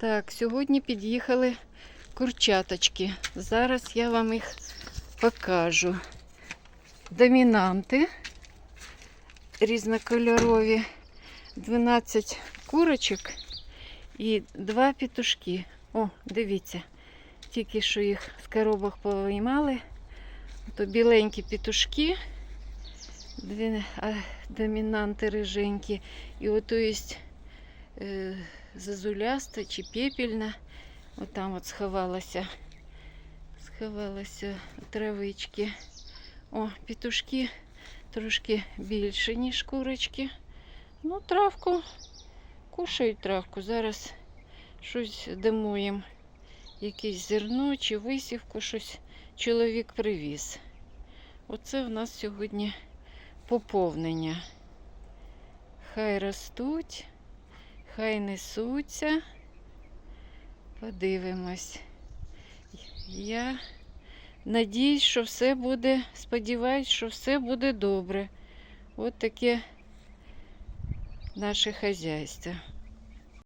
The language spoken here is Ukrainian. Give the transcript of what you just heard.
Так, сьогодні під'їхали курчаточки. Зараз я вам їх покажу. Домінанти різнокольорові, 12 курочок і два петушки. О, дивіться, тільки що їх з коробок повиймали. То біленькі петушки, домінанти риженькі. І ото є е, зазуляста чи пепельна. Отам от сховалася. Сховалася травички. О, петушки трошки більше, ніж курочки. Ну, травку, кушають травку. Зараз щось дамо їм. Якесь зерно чи висівку, щось чоловік привіз. Оце в нас сьогодні поповнення. Хай ростуть, хай несуться. Подивимось. Я надіюсь, що все буде, сподіваюсь, що все буде добре. От таке наше хазяйство.